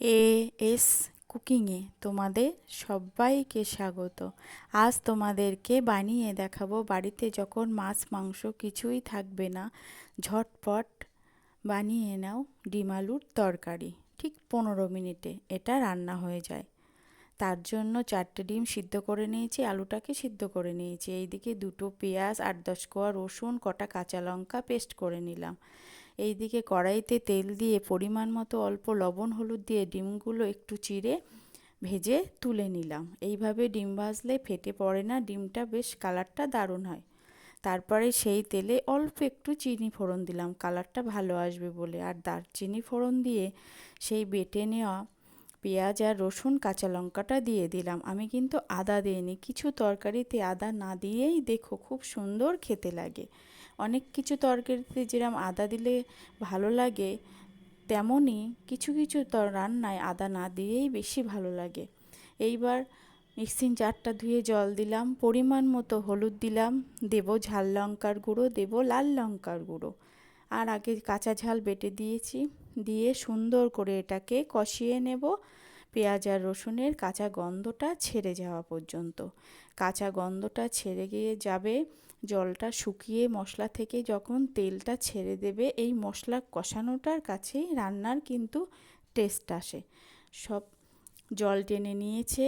A S কুকিংয়ে তোমাদের সবাইকে স্বাগত। আজ তোমাদেরকে বানিয়ে দেখাবো বাড়িতে যখন মাছ, মাংস কিছুই থাকবে না, ঝটপট বানিয়ে নাও ডিম আলুর তরকারি। ঠিক পনেরো মিনিটে এটা রান্না হয়ে যায়। তার জন্য চারটে ডিম সিদ্ধ করে নিয়েছি, আলুটাকে সিদ্ধ করে নিয়েছি। এইদিকে দুটো পেঁয়াজ, আট, দশ কোয়া রসুন, কটা কাঁচা লঙ্কা পেস্ট করে নিলাম। এইদিকে কড়াইতে তেল দিয়ে পরিমাণ মতো অল্প লবণ, হলুদ দিয়ে ডিমগুলো একটু চিড়ে ভেজে তুলে নিলাম। এইভাবে ডিম ভাজলে ফেটে পড়ে না, ডিমটা বেশ কালারটা দারুণ হয়। তারপরে সেই তেলে অল্প একটু চিনি ফোড়ন দিলাম, কালারটা ভালো আসবে বলে। আর দারচিনি ফোড়ন দিয়ে সেই বেটে নেওয়া পেঁয়াজ আর রসুন, কাঁচা লঙ্কাটা দিয়ে দিলাম। আমি কিন্তু আদা দিইনি। কিছু তরকারিতে আদা না দিয়েই দেখো খুব সুন্দর খেতে লাগে। অনেক কিছু তরকারিতে যেরকম আদা দিলে ভালো লাগে তেমনই কিছু কিছু রান্নায় আদা না দিয়েই বেশি ভালো লাগে। এইবার মিক্সিং জারটা ধুয়ে জল দিলাম, পরিমাণ মতো হলুদ দিলাম, দেব ঝাল লঙ্কার গুঁড়ো, দেব লাল লঙ্কার গুঁড়ো। আর আগে কাঁচা ঝাল বেটে দিয়েছি। দিয়ে সুন্দর করে এটাকে কষিয়ে নেব। পেঁয়াজ আর রসুনের কাঁচা গন্ধটা ছেড়ে যাওয়া পর্যন্ত। কাঁচা গন্ধটা ছেড়ে গিয়ে যাবে। জলটা শুকিয়ে মশলা থেকে যখন তেলটা ছেড়ে দেবে, এই মশলা কষানোটার কাছেই রান্নার কিন্তু টেস্ট আসে। সব জল টেনে নিয়েছে।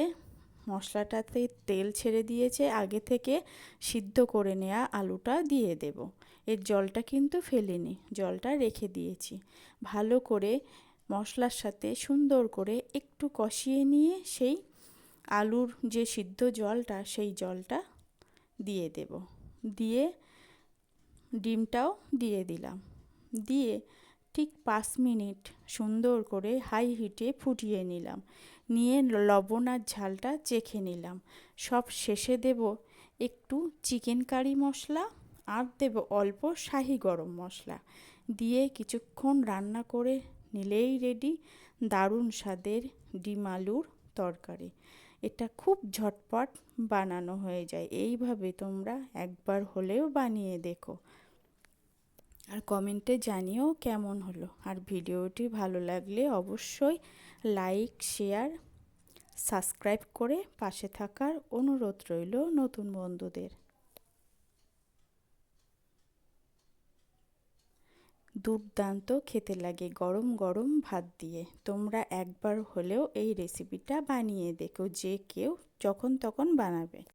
মশলাটাতে তেল ছেড়ে দিয়েছে, আগে থেকে সিদ্ধ করে নেওয়া আলুটা দিয়ে দেব। এর জলটা কিন্তু ফেলিনি, জলটা রেখে দিয়েছি। ভালো করে মশলার সাথে সুন্দর করে একটু কষিয়ে নিয়ে সেই আলুর যে সিদ্ধ জলটা, সেই জলটা দিয়ে দেব। দিয়ে ডিমটাও দিয়ে দিলাম। দিয়ে ঠিক পাঁচ মিনিট সুন্দর করে হাই হিটে ফুটিয়ে নিলাম। নিয়ে লবণ আর ঝালটা চেখে নিলাম। সব শেষে দেব একটু চিকেন কারি মশলা আর দেব অল্প শাহি গরম মশলা। দিয়ে কিছুক্ষণ রান্না করে নিলেই রেডি দারুণ স্বাদের ডিম আলুর তরকারি। এটা খুব ঝটপট বানানো হয়ে যায়। এইভাবে তোমরা একবার হলেও বানিয়ে দেখো। আর কমেন্টে জানিও কেমন হলো। আর ভিডিওটি ভালো লাগলে অবশ্যই লাইক শেয়ার সাবস্ক্রাইব করে পাশে থাকার অনুরোধ রইল নতুন বন্ধুদের। দুর্দান্ত খেতে লাগে গরম গরম ভাত দিয়ে। তোমরা একবার হলেও এই রেসিপিটা বানিয়ে দেখো, যে কেউ যখন তখন বানাবে।